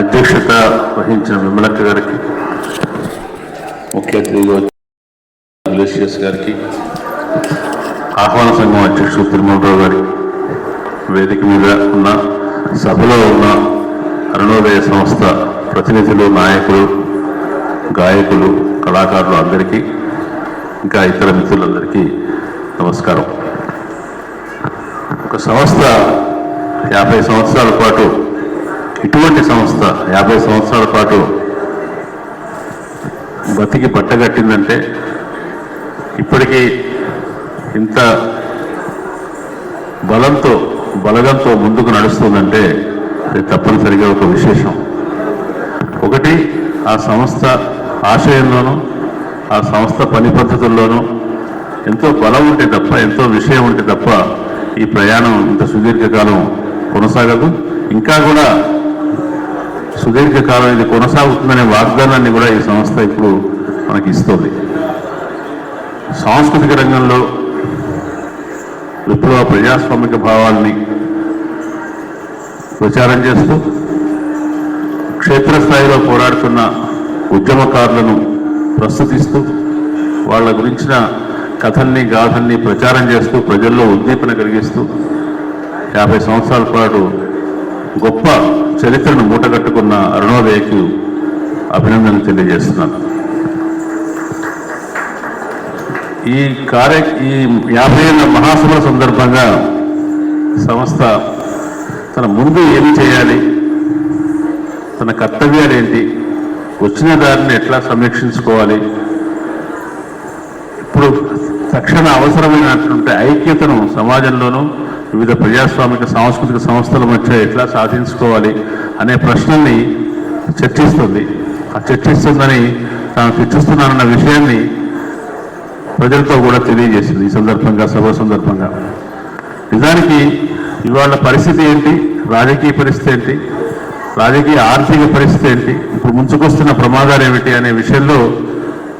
అధ్యక్షత వహించిన విమలక్క గారికి ముఖ్య అతిథిగా గారికి ఆహ్వాన సంఘం అధ్యక్షుడు తిరుమలరావు గారి వేదిక మీద ఉన్న సభలో ఉన్న అరుణోదయ సంస్థ ప్రతినిధులు నాయకులు గాయకులు కళాకారులు అందరికీ ఇంకా ఇతర మిత్రులందరికీ నమస్కారం. ఒక సంస్థ యాభై సంవత్సరాల పాటు ఇటువంటి సంస్థ యాభై సంవత్సరాల పాటు బతికి పట్టగట్టిందంటే ఇప్పటికీ ఇంత బలంతో బలగంతో ముందుకు నడుస్తుందంటే అది తప్పనిసరిగా ఒక విశేషం. ఒకటి ఆ సంస్థ ఆశయంలోనూ ఆ సంస్థ పని పద్ధతుల్లోనూ ఎంతో బలం ఉంటే తప్ప ఎంతో విషయం ఉంటే తప్ప ఈ ప్రయాణం ఇంత సుదీర్ఘకాలం కొనసాగదు. ఇంకా కూడా సుదీర్ఘకాలం ఇది కొనసాగుతుందనే వాగ్దానాన్ని కూడా ఈ సంస్థ ఇప్పుడు మనకి ఇస్తుంది. సాంస్కృతిక రంగంలో విప్లవ ప్రజాస్వామిక భావాల్ని ప్రచారం చేస్తూ క్షేత్రస్థాయిలో పోరాడుతున్న ఉద్యమకారులను ప్రస్తుతిస్తూ వాళ్ళ గురించిన కథల్ని గాథల్ని ప్రచారం చేస్తూ ప్రజల్లో ఉద్దీపన కలిగిస్తూ యాభై సంవత్సరాల పాటు గొప్ప చరిత్రను మూటగట్టుకున్న అరుణోదయకు అభినందనలు తెలియజేస్తున్నాను. ఈ కార్య ఈ యాభై ఏళ్ళ మహాసభల సందర్భంగా సంస్థ తన ముందు ఏం చేయాలి తన కర్తవ్యాలు ఏంటి వచ్చిన దారిని ఎట్లా సమీక్షించుకోవాలి ఇప్పుడు తక్షణ అవసరమైనటువంటి ఐక్యతను సమాజంలోనూ వివిధ ప్రజాస్వామిక సాంస్కృతిక సంస్థల మధ్య ఎట్లా సాధించుకోవాలి అనే ప్రశ్నల్ని చర్చిస్తుంది. ఆ చర్చిస్తుందని తాను చర్చిస్తున్నానన్న విషయాన్ని ప్రజలతో కూడా తెలియజేసింది ఈ సందర్భంగా సభ సందర్భంగా. నిజానికి ఇవాళ పరిస్థితి ఏంటి? రాజకీయ పరిస్థితి ఏంటి? రాజకీయ ఆర్థిక పరిస్థితి ఏంటి? ఇప్పుడు ముంచుకొస్తున్న ప్రమాదాలు ఏమిటి అనే విషయంలో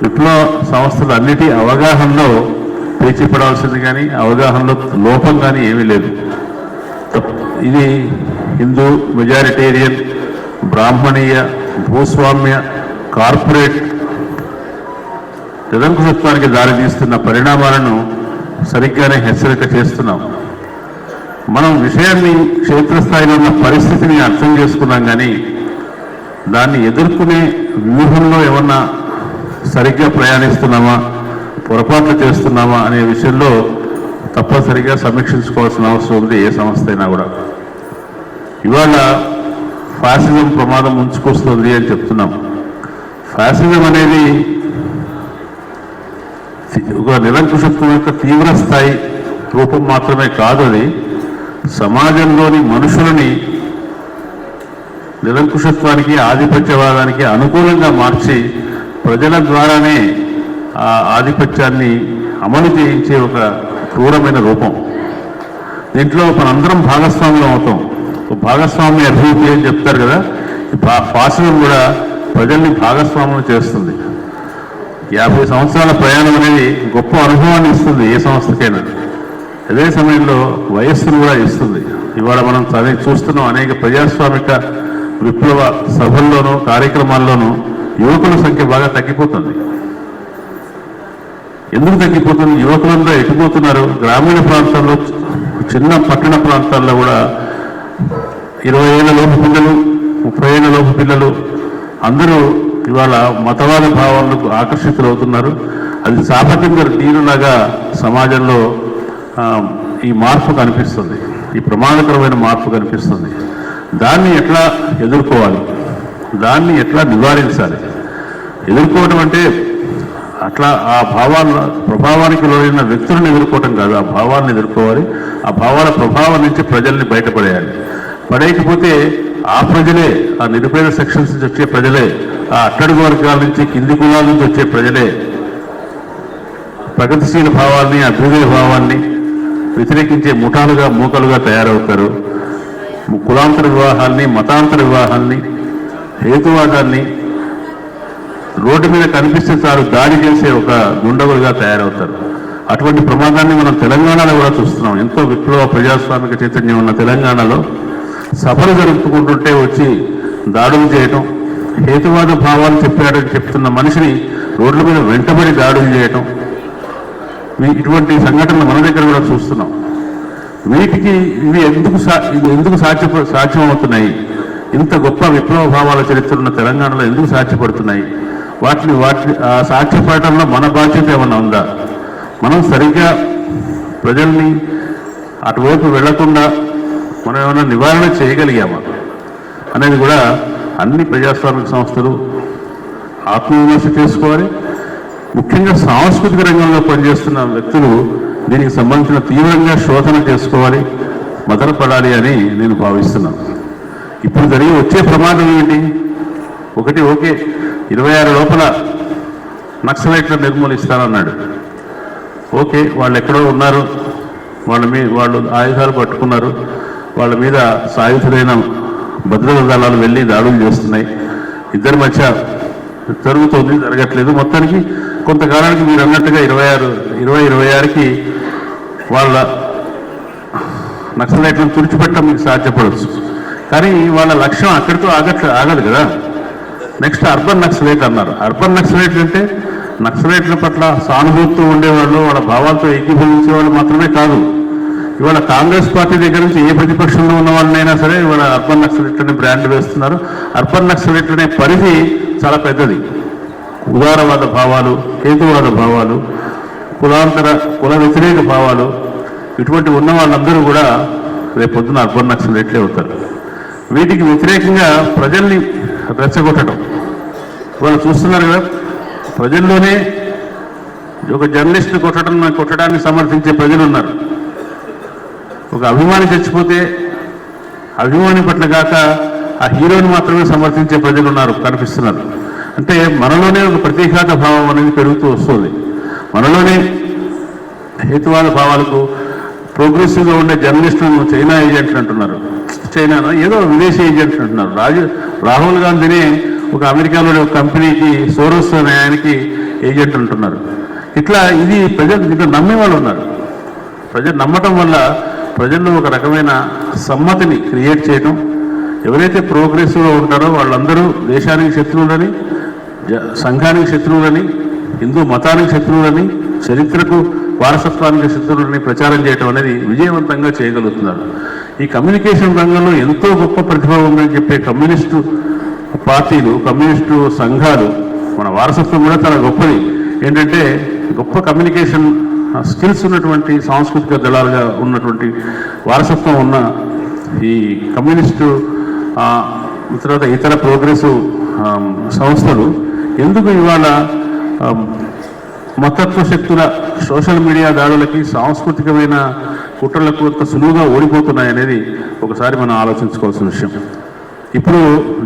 విప్లవ సంస్థలు అన్నిటి అవగాహనలో పేచీపడాల్సింది కానీ అవగాహనలో లోపం కానీ ఏమీ లేదు. ఇది హిందూ మెజారిటేరియన్ బ్రాహ్మణీయ భూస్వామ్య కార్పొరేట్ నిరంకుశత్వానికి దారితీస్తున్న పరిణామాలను సరిగ్గానే హెచ్చరిక చేస్తున్నాం. మనం విషయాన్ని క్షేత్రస్థాయిలో ఉన్న పరిస్థితిని అర్థం చేసుకున్నాం కానీ దాన్ని ఎదుర్కొనే వ్యూహంలో ఏమన్నా సరిగ్గా ప్రయాణిస్తున్నామా? పొరపాట్లు చేస్తున్నామా అనే విషయంలో తప్పనిసరిగా సమీక్షించుకోవాల్సిన అవసరం ఉంది ఏ సంస్థ అయినా కూడా. ఇవాళ ఫ్యాసిజం ప్రమాదం ముంచుకొస్తుంది అని చెప్తున్నాం. ఫ్యాసిజం అనేది ఒక నిరంకుశత్వం యొక్క తీవ్ర స్థాయి రూపం మాత్రమే కాదు అది. సమాజంలోని మనుషులని నిరంకుశత్వానికి ఆధిపత్యవాదానికి అనుకూలంగా మార్చి ప్రజల ద్వారానే ఆధిపత్యాన్ని అమలు చేయించే ఒక క్రూరమైన రూపం. దీంట్లో మనందరం భాగస్వాములు అవుతాం. ఒక భాగస్వామ్య అభివృద్ధి అని చెప్తారు కదా ఈ ఫాసిజం కూడా ప్రజల్ని భాగస్వాములు చేస్తుంది. యాభై సంవత్సరాల ప్రయాణం అనేది గొప్ప అనుభవాన్ని ఇస్తుంది ఏ సంస్థకైనా. అదే సమయంలో వయస్సును కూడా ఇస్తుంది. ఇవాళ మనం చదివి చూస్తున్నాం అనేక ప్రజాస్వామిక విప్లవ సభల్లోనూ కార్యక్రమాల్లోనూ యువకుల సంఖ్య బాగా తగ్గిపోతుంది. ఎందుకు తగ్గిపోతుంది? యువకులందరూ ఎటుపోతున్నారు? గ్రామీణ ప్రాంతాల్లో చిన్న పట్టణ ప్రాంతాల్లో కూడా ఇరవై ఏళ్ళ లోపు పిల్లలు ముప్పై ఏళ్ళ లోపు పిల్లలు అందరూ ఇవాళ మతవాద భావాలకు ఆకర్షితులవుతున్నారు. అది చాపకింద దీనిలాగా సమాజంలో ఈ మార్పు కనిపిస్తుంది. ఈ ప్రమాదకరమైన మార్పు కనిపిస్తుంది. దాన్ని ఎట్లా ఎదుర్కోవాలి? దాన్ని ఎట్లా నివారించాలి? ఎదుర్కోవడం అంటే అట్లా ఆ భావాల ప్రభావానికి లోనైన వ్యక్తులను ఎదుర్కోవటం కాదు. ఆ భావాలను ఎదుర్కోవాలి. ఆ భావాల ప్రభావం నుంచి ప్రజల్ని బయటపడేయాలి. పడేయకపోతే ఆ ప్రజలే ఆ నిరుపేద సెక్షన్స్ నుంచి వచ్చే ప్రజలే ఆ అట్టడుగు వర్గాల నుంచి కింది కులాల నుంచి వచ్చే ప్రజలే ప్రగతిశీల భావాల్ని అభ్యుదయ భావాన్ని వ్యతిరేకించే ముఠాలుగా మూకలుగా తయారవుతారు. కులాంతర వివాహాల్ని మతాంతర వివాహాల్ని హేతువాదాన్ని రోడ్డు మీద కనిపిస్తే చాలు దాడి చేసే ఒక దుండగులుగా తయారవుతారు. అటువంటి ప్రమాదాన్ని మనం తెలంగాణలో కూడా చూస్తున్నాం. ఎంతో విప్లవ ప్రజాస్వామిక చైతన్యం ఉన్న తెలంగాణలో సభలు జరుపుకుంటుంటే వచ్చి దాడులు చేయటం హేతువాద భావాలు చెప్పాడని చెప్తున్న మనిషిని రోడ్ల మీద వెంటబడి దాడులు చేయటం ఇటువంటి సంఘటనలు మన దగ్గర కూడా చూస్తున్నాం. వీటికి ఇవి ఎందుకు సా- ఇవి ఎందుకు సాధ్య సాధ్యమవుతున్నాయి? ఇంత గొప్ప విప్లవ భావాల చరిత్ర ఉన్న తెలంగాణలో ఎందుకు సాధ్యపడుతున్నాయి? వాటిని వాటిని ఆ మన బాధ్యత ఏమైనా ఉందా? మనం సరిగ్గా ప్రజల్ని అటువైపు వెళ్ళకుండా మనం ఏమైనా నివారణ చేయగలిగామా? అనేది కూడా అన్ని ప్రజాస్వామిక సంస్థలు ఆత్మవిమర్శ చేసుకోవాలి. ముఖ్యంగా సాంస్కృతిక రంగంలో పనిచేస్తున్న వ్యక్తులు దీనికి సంబంధించిన తీవ్రంగా శోధన చేసుకోవాలి మదనపడాలి అని నేను భావిస్తున్నాను. ఇప్పుడు జరిగి వచ్చే ప్రమాదం ఏంటి? ఒకటి ఓకే. ఇరవై ఆరు లోపల నక్సలైట్లను నిర్మూలిస్తానన్నాడు ఓకే వాళ్ళు ఎక్కడో ఉన్నారు. వాళ్ళ మీద వాళ్ళు ఆయుధాలు పట్టుకున్నారు. వాళ్ళ మీద సాయుధులైన భద్రతా దళాలు వెళ్ళి దాడులు చేస్తున్నాయి. ఇద్దరి మధ్య జరుగుతుంది జరగట్లేదు. మొత్తానికి కొంతకాలానికి మీరు అన్నట్టుగా ఇరవై ఆరు ఇరవై ఇరవై ఆరుకి వాళ్ళ నక్సలైట్లను తుడిచిపెట్టడం మీకు సాధ్యపడవచ్చు. కానీ వాళ్ళ లక్ష్యం అక్కడితో ఆగట్లే ఆగదు కదా. నెక్స్ట్ అర్బన్ నక్సలైట్ అన్నారు. అర్బన్ నక్సలైట్ అంటే నక్సలైట్ల పట్ల సానుభూతితో ఉండేవాళ్ళు వాళ్ళ భావాలతో ఏకీభవించే వాళ్ళు మాత్రమే కాదు. ఇవాళ కాంగ్రెస్ పార్టీ దగ్గర నుంచి ఏ ప్రతిపక్షంలో ఉన్న వాళ్ళనైనా సరే ఇవాళ అర్బన్ నక్సలైట్ అనే బ్రాండ్ వేస్తున్నారు. అర్బన్ నక్సలైట్ అనే పరిధి చాలా పెద్దది. ఉదారవాద భావాలు హేతువాద భావాలు కులాంతర కుల వ్యతిరేక భావాలు ఇటువంటి ఉన్న వాళ్ళందరూ కూడా రేపొద్దున అర్బన్ నక్సలైట్లే అవుతారు. వీటికి వ్యతిరేకంగా ప్రజల్ని రెచ్చగొట్టడం. వాళ్ళు చూస్తున్నారు కదా ప్రజల్లోనే ఒక జర్నలిస్ట్ కొట్టడం కొట్టడాన్ని సమర్థించే ప్రజలు ఉన్నారు. ఒక అభిమాని చచ్చిపోతే అభిమాని పట్ల కాక ఆ హీరోని మాత్రమే సమర్థించే ప్రజలు ఉన్నారు కనిపిస్తున్నారు. అంటే మనలోనే ఒక ప్రతీకాత భావం అనేది పెరుగుతూ వస్తుంది. మనలోనే హేతువాద భావాలకు ప్రోగ్రెసివ్గా ఉండే జర్నలిస్టులను చైనా ఏజెంట్లు అంటున్నారు. చైనాలో ఏదో విదేశీ ఏజెంట్లు అంటున్నారు. రాజు రాహుల్ గాంధీనే ఒక అమెరికాలోని ఒక కంపెనీకి సోరోస్ అనే ఆయనకి ఏజెంట్ ఉంటున్నారు. ఇట్లా ఇది ప్రజలు దీంట్లో నమ్మే వాళ్ళు ఉన్నారు. ప్రజలు నమ్మటం వల్ల ప్రజల్లో ఒక రకమైన సమ్మతిని క్రియేట్ చేయటం ఎవరైతే ప్రోగ్రెసివ్గా ఉంటారో వాళ్ళందరూ దేశానికి శత్రువులని జ- సంఘానికి శత్రువులని హిందూ మతానికి శత్రువులని చరిత్రకు వారసత్వానికి శత్రువులని ప్రచారం చేయటం అనేది విజయవంతంగా చేయగలుగుతున్నారు. ఈ కమ్యూనికేషన్ రంగంలో ఎంతో గొప్ప ప్రతిభ ఉందని చెప్పే కమ్యూనిస్టు పార్టీలు కమ్యూనిస్టు సంఘాలు మన వారసత్వం కూడా చాలా గొప్పది. ఏంటంటే గొప్ప కమ్యూనికేషన్ స్కిల్స్ ఉన్నటువంటి సాంస్కృతిక దళాలుగా ఉన్నటువంటి వారసత్వం ఉన్న ఈ కమ్యూనిస్టు తర్వాత ఇతర ప్రోగ్రెసివ్ సంస్థలు ఎందుకు ఇవాళ మతత్వ శక్తుల సోషల్ మీడియా దాడులకి సాంస్కృతికమైన కుట్రలకు అంత సులువుగా ఓడిపోతున్నాయనేది ఒకసారి మనం ఆలోచించుకోవాల్సిన విషయం. ఇప్పుడు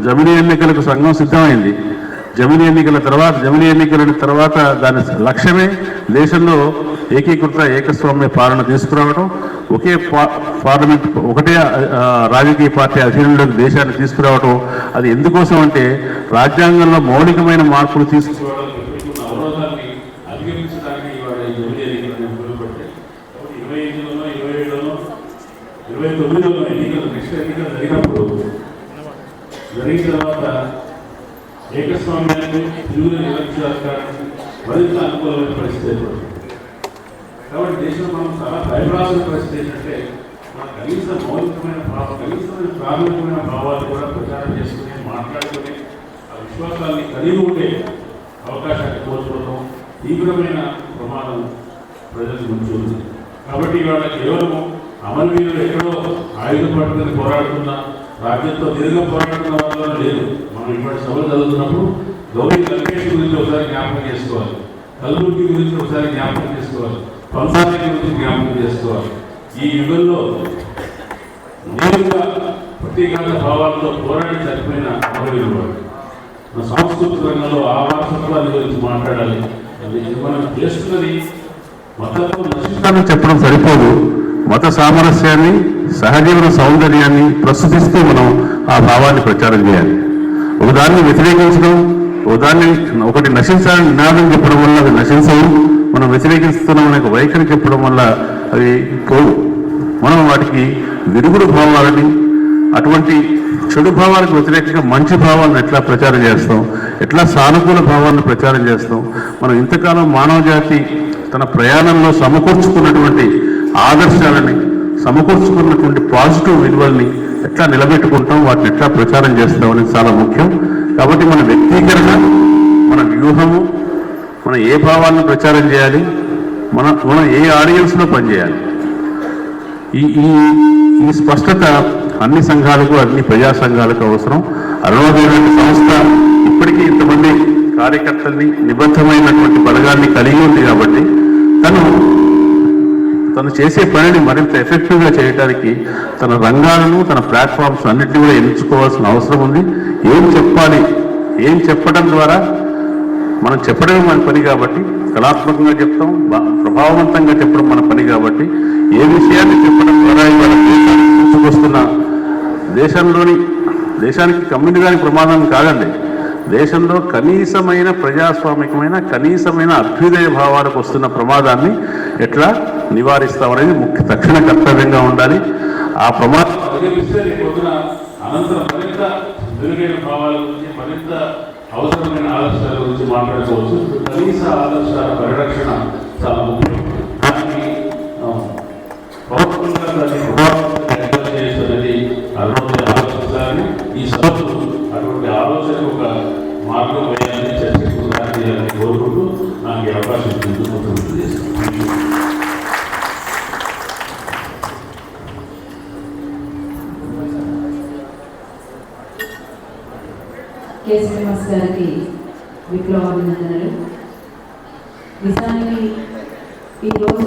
జమిని ఎన్నికలకు సంఘం సిద్ధమైంది. జమిని ఎన్నికల తర్వాత జమిని ఎన్నికల తర్వాత దాని లక్ష్యమే దేశంలో ఏకీకృత ఏకస్వామ్య పాలన తీసుకురావడం ఒకే పార్లమెంట్ ఒకటే రాజకీయ పార్టీ అధీనంలోకి దేశాన్ని తీసుకురావడం అది ఎందుకోసం అంటే రాజ్యాంగంలో మౌలికమైన మార్పులు తీసుకురావడం అవరోధాన్ని అధిగమించడానికి ఇవాళ ఈ జమిని ఎన్నికలను ఉపయోగపడతాయి కాబట్టి ఇరవై ఐదులోనో ఇరవై ఏడులోనో ఇరవై తొమ్మిదిలో ఎన్నికలు నెక్స్ట్ ఎన్నికలు జరిగినప్పుడు జరిగిన తర్వాత ఏకస్వామ్యాన్ని తెలుగులో మరింత అనుకూలమైన పరిస్థితి ఏర్పడుతుంది. కాబట్టి దేశంలో మనం చాలా భయపడాల్సిన పరిస్థితి ఏంటంటే మన కనీస మౌలికమైన భావం కనీసమైన ప్రాథమికమైన భావాలు కూడా ప్రచారం చేసుకుని మాట్లాడుకుని ఆ విశ్వాసాన్ని కలిగి ఉండే అవకాశాన్ని కోల్పోవడం తీవ్రమైన ప్రమాదం ప్రజలకు ముంచుతుంది కాబట్టి ఇవాళ కేవలం అమరవీరులు ఎక్కడో ఆయుధ పట్టుకుని పోరాడుతున్న రాజ్యంతో దీర్ఘ పోరాడుతున్న వాళ్ళు లేదు. మనం ఇటువంటి సభలు చదువుతున్నప్పుడు గౌరీ లంకేష్ గురించి ఒకసారి జ్ఞాపకం చేసుకోవాలి. కల్లూరికి గురించి ఒకసారి జ్ఞాపకం చేసుకోవాలి. పంచాయతీ గురించి జ్ఞాపకం చేసుకోవాలి. ఈ యుగంలో నేరుగా ప్రతీకార భావాలతో పోరాడి చనిపోయిన అమరవీరులు వాడు. మన సాంస్కృతిక రంగంలో ఆ వారసత్వాన్ని గురించి మాట్లాడాలి. అది మనం చేస్తున్నది మతంలో నశిస్తానని చెప్పడం సరిపోదు. మత సామరస్యాన్ని సహజీవన సౌందర్యాన్ని ప్రస్తుతిస్తూ మనం ఆ భావాన్ని ప్రచారం చేయాలి. ఒకదాన్ని వ్యతిరేకించడం ఉదాహరణ ఒకటి నశించాలని నినాదం చెప్పడం వల్ల అది నశించవు. మనం వ్యతిరేకిస్తున్నాం అనే వైఖరి చెప్పడం వల్ల అవి పోవు. మనం వాటికి విరుగుడు భావాలని అటువంటి చెడు భావాలకు వ్యతిరేకంగా మంచి భావాలను ఎట్లా ప్రచారం చేస్తాం? ఎట్లా సానుకూల భావాలను ప్రచారం చేస్తాం? మనం ఇంతకాలం మానవ జాతి తన ప్రయాణంలో సమకూర్చుకున్నటువంటి ఆదర్శాలని సమకూర్చుకున్నటువంటి పాజిటివ్ విలువల్ని ఎట్లా నిలబెట్టుకుంటాం? వాటిని ఎట్లా ప్రచారం చేస్తాం అనేది చాలా ముఖ్యం. కాబట్టి మన వ్యక్తీకరణ మన వ్యూహము మనం ఏ భావాలను ప్రచారం చేయాలి మన మనం ఏ ఆడియన్స్లో పనిచేయాలి. ఈ ఈ ఈ స్పష్టత అన్ని సంఘాలకు అన్ని ప్రజా సంఘాలకు అవసరం. అరుణోదయ సంస్థ ఇప్పటికీ ఇంతమంది కార్యకర్తల్ని నిబద్ధమైనటువంటి బలగాన్ని కలిగి ఉంది కాబట్టి తను తను చేసే పనిని మరింత ఎఫెక్టివ్గా చేయడానికి తన రంగాలను తన ప్లాట్ఫామ్స్ అన్నింటినీ కూడా ఎంచుకోవాల్సిన అవసరం ఉంది. ఏం చెప్పాలి? ఏం చెప్పడం ద్వారా మనం చెప్పడమే మన పని కాబట్టి కళాత్మకంగా చెప్తాం ప్రభావవంతంగా చెప్పడం మన పని కాబట్టి ఏ విషయాన్ని చెప్పడం ద్వారా ఇవాళ దేశానికి తీసుకొస్తున్న దేశంలోని దేశానికి కమ్యూనిదానికి ప్రమాదం కాదండి. దేశంలో కనీసమైన ప్రజాస్వామికమైన కనీసమైన అభ్యుదయ భావాలకు వస్తున్న ప్రమాదాన్ని ఎట్లా నివారిస్తామనేది ముఖ్య తక్షణ కర్తవ్యంగా ఉండాలి. ఆ ప్రమాదం అధిగమిస్తే మెరుగైన భావాల గురించి మరింత అవసరమైన ఆదర్శాల గురించి మాట్లాడుకోవచ్చు. కనీస ఆదర్శాల పరిరక్షణ విప్లవాభినందనలు నిజానికి ఈరోజు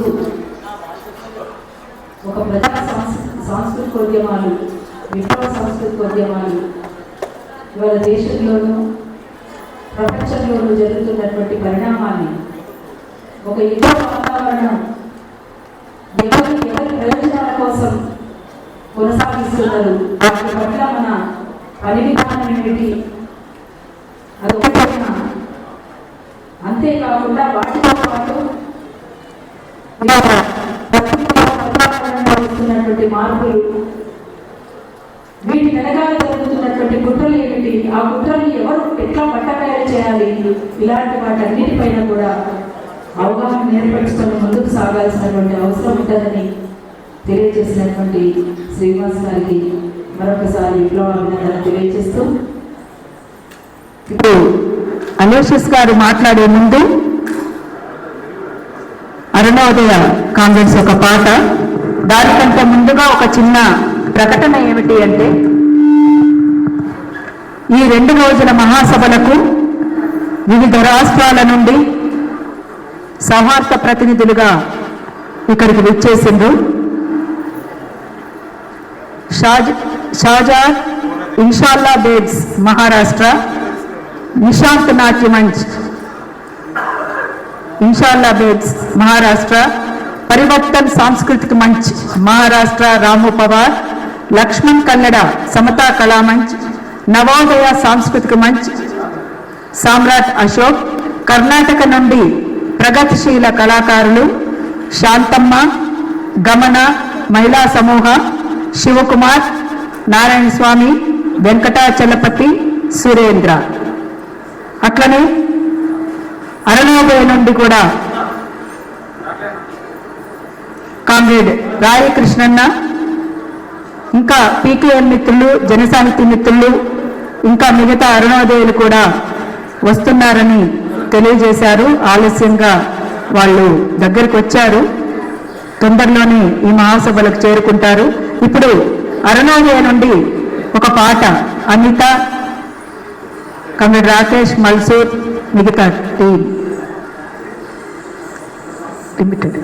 ఒక ప్రజా సాంస్కృతిక సాంస్కృతికోద్యమాలు విప్లవ సాంస్కృతికోద్యమాలు ఇవాళ దేశంలోనూ ప్రపంచంలోనూ జరుగుతున్నటువంటి పరిణామాన్ని ఒక యుద్ధ వాతావరణం ఎవరి ఎవరి ప్రయోజనాల కోసం కొనసాగిస్తున్నారు? వాటి పట్ల మన పని విధానం ఏమిటి? అంతేకాకుండా వాటితో పాటు వస్తున్నటువంటి మార్పులు వీటి వెనకాల జరుగుతున్నటువంటి కుట్రలు ఏమిటి? ఆ కుట్రల్ని ఎవరు ఎట్లా పట్టబయలు చేయాలి? ఇలాంటి వాటన్నిటిపైన కూడా అవగాహన ఏర్పరచుకొని ముందుకు సాగాల్సినటువంటి అవసరం ఉంటుందని తెలియజేసినటువంటి శ్రీనివాస్ గారికి మరొకసారి విప్లవ అభినందన తెలియజేస్తూ ఇప్పుడు అలోషిస్ గారు మాట్లాడే ముందు అరుణోదయ కాంగ్రెస్ ఒక పాట. దానికంటే ముందుగా ఒక చిన్న ప్రకటన ఏమిటి అంటే ఈ రెండు రోజుల మహాసభలకు వివిధ రాష్ట్రాల నుండి సౌహార్ద ప్రతినిధులుగా ఇక్కడికి విచ్చేసిండ్రు. షాజ్ షాజార్ ఇన్షాల్లా బేడ్స్ మహారాష్ట్ర. నిశాంత్ నాట్య మంచ్ ఇన్షాల్లా మహారాష్ట్ర పరివర్తన్ సాంస్కృతిక మంచ్ మహారాష్ట్ర రాము పవార్ లక్ష్మణ్ కన్నడ సమతా కళా మంచ్ నవోదయ సాంస్కృతిక మంచ్ సామ్రాట్ అశోక్ కర్ణాటక నుండి ప్రగతిశీల కళాకారులు శాంతమ్మ గమన మహిళా సమూహ శివకుమార్ నారాయణ స్వామి వెంకటాచలపతి సురేంద్ర. అట్లనే అరణోదయ నుండి కూడా కామ్రేడ్ రాయకృష్ణన్న ఇంకా పీకేఎన్ మిత్రులు జనసాహితీ మిత్రులు ఇంకా మిగతా అరుణోదయులు కూడా వస్తున్నారని తెలియజేశారు. ఆలస్యంగా వాళ్ళు దగ్గరికి వచ్చారు. తొందరలోనే ఈ మహాసభలకు చేరుకుంటారు. ఇప్పుడు అరుణోదయ నుండి ఒక పాట అనిత కమ్రేడ్ రాకేష్ మల్సూర్ మిగతా టీం. లిమిటెడ్.